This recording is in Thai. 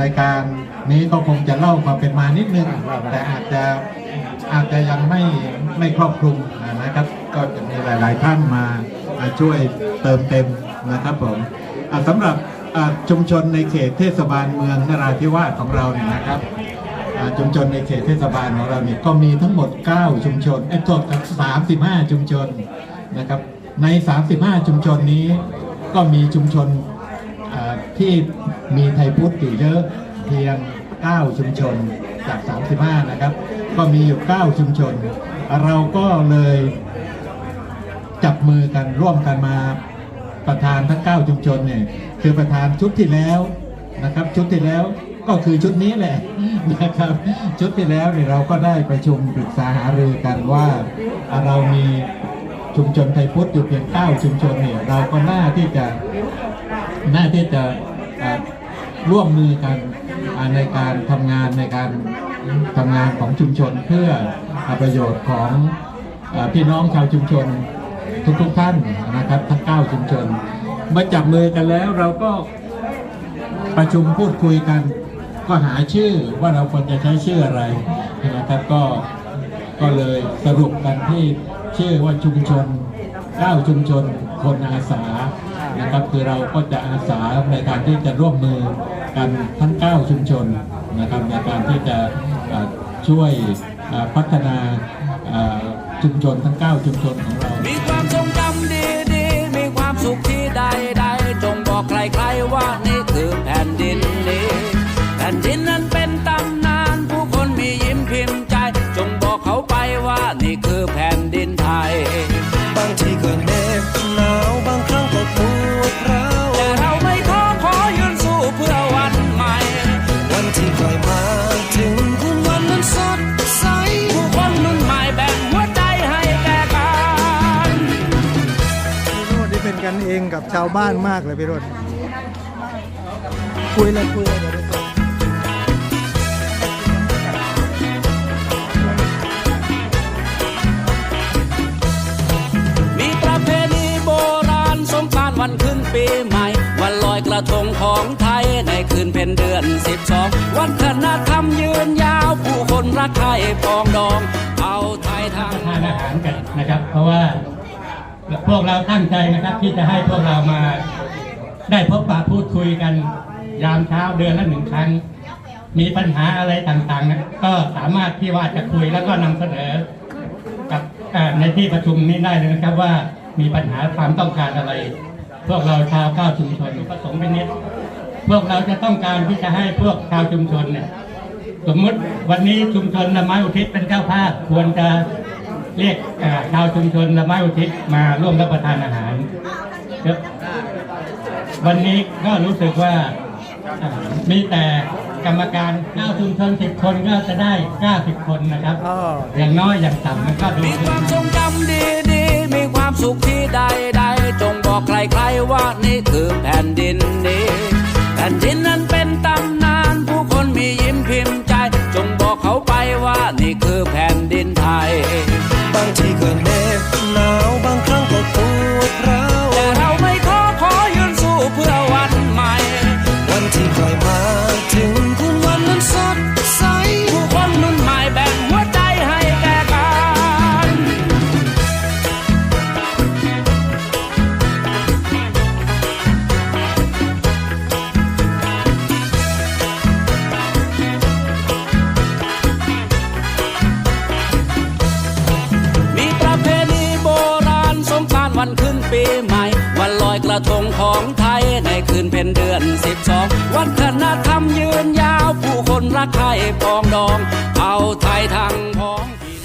ารายการนี้ก็คงจะเล่าความเป็นมานิดนึง แต่อาจจะอาจจะยังไม่ไม่ครอบคลุมนะครับ ก็จะมีหลาย ๆ ท่านมามาช่วยเติมเต็มนะครับผมอะสำหรับอะชุมชนในเขตเทศบาลเมืองนราธิวาสของเราเนี่ยนะครับอ่าชุมชนในเขตเทศบาลของเราเนี่ยก็มีทั้งหมด 9 ชุมชนเอ้ยโทษครับ35 ชุมชนนะครับใน 35 ชุมชนนี้ก็มีชุมชนอ่า ที่มีไทยพุทธอยู่เยอะเพียง 9 ชุมชนจาก 35 นะครับ ก็มีอยู่ 9 ชุมชน เราก็เลยจับมือกันร่วมกันมาประธานทั้ง 9 ชุมชนเนี่ยคือประธานชุดที่แล้วนะครับ ชุดที่แล้วก็คือชุดนี้แหละนะครับ ชุดที่แล้วเนี่ยเราก็ได้ประชุมปรึกษาหารือกันว่าอ่าเรามีชุมชนไทยพุทธอยู่เพียงเก้าชุมชนเนี่ยเราก็น่าที่จะน่าที่จะ อ่าร่วมมือกันในการทำงานในการทำงานของชุมชนเพื่อประโยชน์ของพี่น้องชาวชุมชนทุกๆท่านนะครับทั้ง9ชุมชนเมื่อจับมือกันแล้วเราก็ประชุมพูดคุยกัน ก็หาชื่อว่าเราควรจะใช้ชื่ออะไรนะครับก็ก็เลยสรุปกันที่ชื่อว่าชุมชนเก้าชุมชนคนอาสา นะครับคือเราก็จะอาสาในการที่จะร่วมมือกันทั้ง 9 ชุมชนนะครับในการที่จะช่วยพัฒนาชุมชนทั้ง 9 ชุมชนของเรา งกับชาวบ้านมากเลยพี่โรดคุยเลยคุยเลยเดี๋ยวได้จบมีประเพณีโบราณสงกรานต์วันขึ้นปีใหม่ วันลอยกระทงของไทยในคืนเพ็ญเดือน12วัฒนธรรมยืนยาวผู้คนรักไทยปองดอง เอาไทยทางทานอาหารกันนะครับ เพราะว่า พวกเราตั้งใจนะครับ ที่จะให้พวกเรามาได้พบปะพูดคุยกัน ยามเช้าเดือนละหนึ่งครั้ง มีปัญหาอะไรต่างๆนะก็สามารถที่ว่าจะคุยแล้วก็นำเสนอกับในที่ประชุมนี้ได้เลยนะครับว่ามีปัญหาความต้องการอะไร พวกเราชาวก้าวชุมชนประสงค์เป็นนิดพวกเราจะต้องการที่จะให้พวกชาวชุมชนเนี่ยสมมติวันนี้ชุมชนละไม้อุทิศเป็นเจ้าภาพควรจะ เรียกเอ่อชาวชุมชนละไม้อุทิศมาร่วมรับประทานอาหารครับวันนี้ก็รู้สึกว่าอ่ามีแต่กรรมการ9ชุมชน 10 คนก็จะได้ 90 คนนะครับอ๋ออย่างน้อยอย่างต่ำมันก็ดูมีความทรงจำดีๆมีความสุขที่ใดๆจงบอกใครๆว่านี่คือแผ่นดินนี้ แผ่นดินนั้นเป็นตำนาน ผู้คนมียิ้มพิมพ์ใจ จงบอกเขาไปว่านี่คือแผ่นดินไทย บางทีก็เน็บ ขึ้นปีใหม่ วันลอยกระทงของไทยในคืนเพ็ญเดือนสิบสองวัฒนธรรมยืนยาวผู้คนรักไทยปองดอง เอาไทยทางพ้องถิ่น